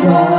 Oh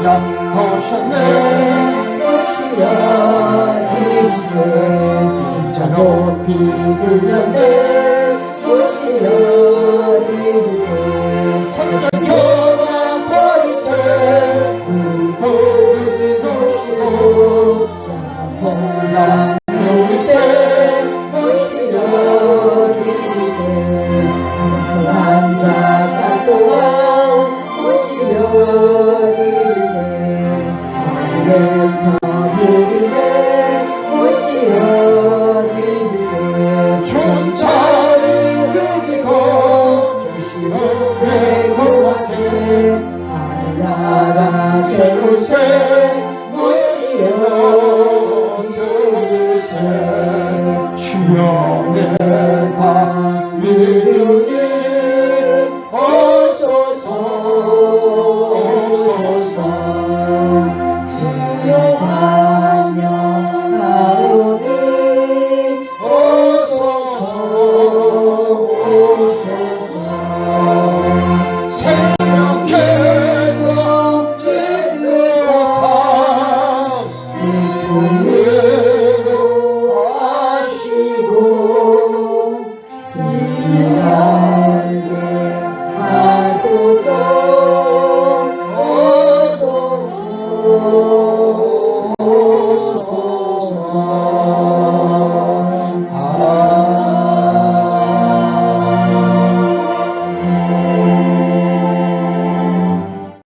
인정하셨네. 시여 그리스도 자 높이 들렸네. 시여 그리스도 천천히 버리세. 울고 울고 시오 영원한 회고하세 나라 세우세 무시여 두세 주여.